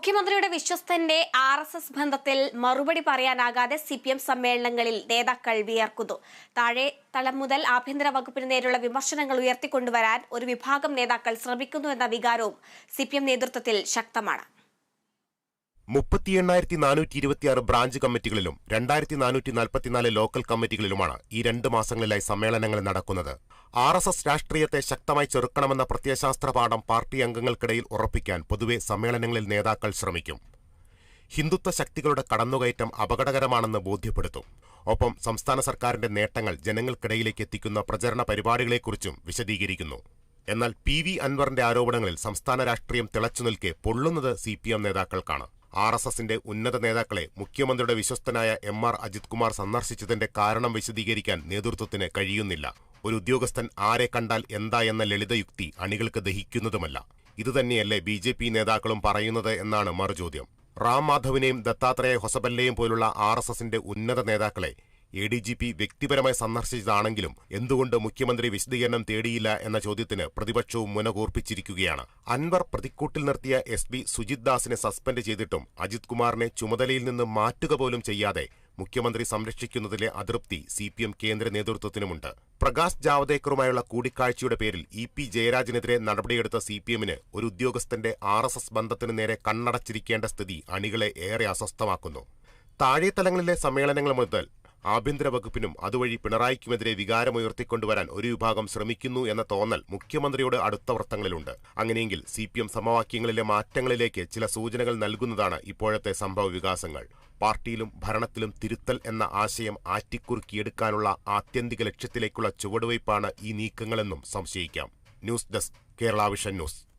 മുഖ്യമന്ത്രിയുടെ വിശ്വസ്തന്റെ R S S ബന്ധത്തിൽ മറുപടി പറയാനാകാതെ സി പി എം സമ്മേളനങ്ങളിൽ നേതാക്കൾ വിയർക്കുന്നു. താഴെ തലം മുതൽ ആഭ്യന്തര വകുപ്പിന് നേരെയുള്ള വിമർശനങ്ങൾ ഉയർത്തിക്കൊണ്ടുവരാൻ ഒരു വിഭാഗം നേതാക്കൾ ശ്രമിക്കുന്നു എന്ന വികാരവും സി പി എം നേതൃത്വത്തിൽ ശക്തമാണ്. മുപ്പത്തി എണ്ണായിരത്തി നാനൂറ്റി ഇരുപത്തിയാറ് ബ്രാഞ്ച് കമ്മിറ്റികളിലും രണ്ടായിരത്തി നാനൂറ്റി നാൽപ്പത്തിനാല് ലോക്കൽ കമ്മിറ്റികളിലുമാണ് ഈ രണ്ട് മാസങ്ങളിലായി സമ്മേളനങ്ങൾ നടക്കുന്നത്. ആർ എസ് എസ് രാഷ്ട്രീയത്തെ ശക്തമായി ചെറുക്കണമെന്ന പ്രത്യയശാസ്ത്ര പാഠം പാർട്ടി അംഗങ്ങൾക്കിടയിൽ ഉറപ്പിക്കാൻ പൊതുവെ സമ്മേളനങ്ങളിൽ നേതാക്കൾ ശ്രമിക്കും. ഹിന്ദുത്വ ശക്തികളുടെ കടന്നുകയറ്റം അപകടകരമാണെന്ന് ബോധ്യപ്പെടുത്തും. ഒപ്പം സംസ്ഥാന സർക്കാരിന്റെ നേട്ടങ്ങൾ ജനങ്ങൾക്കിടയിലേക്ക് എത്തിക്കുന്ന പ്രചരണ പരിപാടികളെക്കുറിച്ചും വിശദീകരിക്കുന്നു. എന്നാൽ പി വി അൻവറിന്റെ ആരോപണങ്ങളിൽ സംസ്ഥാന രാഷ്ട്രീയം തിളച്ചു നിൽക്കെ പൊള്ളുന്നത് സി പി എം നേതാക്കൾക്കാണ്. ആർ എസ് എസിന്റെ ഉന്നത നേതാക്കളെ മുഖ്യമന്ത്രിയുടെ വിശ്വസ്തനായ എം ആർ അജിത് കുമാർ സന്ദർശിച്ചതിന്റെ കാരണം വിശദീകരിക്കാൻ നേതൃത്വത്തിന് കഴിയുന്നില്ല. ഒരു ഉദ്യോഗസ്ഥൻ ആരെ കണ്ടാൽ എന്താ എന്ന ലളിതയുക്തി അണികൾക്ക് ദഹിക്കുന്നതുമല്ല. ഇതുതന്നെയല്ലേ ബി ജെ പി നേതാക്കളും പറയുന്നത് എന്നാണ് മറുചോദ്യം. റാം മാധവിനെയും ദത്താത്രേയ ഹൊസബല്ലയും പോലുള്ള ആർ എസ് എസിന്റെ ഉന്നത നേതാക്കളെ എ ഡി ജി പി വ്യക്തിപരമായി സന്ദർശിച്ചതാണെങ്കിലും എന്തുകൊണ്ട് മുഖ്യമന്ത്രി വിശദീകരണം തേടിയില്ല എന്ന ചോദ്യത്തിന് പ്രതിപക്ഷവും മുനകൂർപ്പിച്ചിരിക്കുകയാണ്. അൻവർ പ്രതിക്കൂട്ടിൽ നിർത്തിയ എസ് പി സുജിത് ദാസിനെ സസ്പെൻഡ് ചെയ്തിട്ടും അജിത് കുമാറിനെ ചുമതലയിൽ നിന്ന് മാറ്റുക പോലും ചെയ്യാതെ മുഖ്യമന്ത്രി സംരക്ഷിക്കുന്നതിലെ അതൃപ്തി സി പി എം കേന്ദ്ര നേതൃത്വത്തിനുമുണ്ട്. പ്രകാശ് ജാവദേക്കറുമായുള്ള കൂടിക്കാഴ്ചയുടെ പേരിൽ ഇ പി ജയരാജനെതിരെ നടപടിയെടുത്ത സി പി എമ്മിന് ഒരു ഉദ്യോഗസ്ഥന്റെ ആർ എസ് എസ് ബന്ധത്തിന് നേരെ കണ്ണടച്ചിരിക്കേണ്ട സ്ഥിതി അണികളെ ഏറെ അസ്വസ്ഥമാക്കുന്നു. താഴെത്തലങ്ങളിലെ സമ്മേളനങ്ങൾ മുതൽ ആഭ്യന്തര വകുപ്പിനും അതുവഴി പിണറായിക്കുമെതിരെ വികാരമുയർത്തിക്കൊണ്ടുവരാൻ ഒരു വിഭാഗം ശ്രമിക്കുന്നു എന്ന തോന്നൽ മുഖ്യമന്ത്രിയുടെ അടുത്ത വൃത്തങ്ങളിലുണ്ട്. അങ്ങനെയെങ്കിൽ സി പി എം സമവാക്യങ്ങളിലെ മാറ്റങ്ങളിലേക്ക് ചില സൂചനകൾ നൽകുന്നതാണ് ഇപ്പോഴത്തെ സംഭവ വികാസങ്ങൾ. പാർട്ടിയിലും ഭരണത്തിലും തിരുത്തൽ എന്ന ആശയം ആറ്റിക്കുറുക്കിയെടുക്കാനുള്ള ആത്യന്തിക ലക്ഷ്യത്തിലേക്കുള്ള ചുവടുവയ്പ്പാണ് ഈ നീക്കങ്ങളെന്നും സംശയിക്കാം. News desk Kerala Vision news.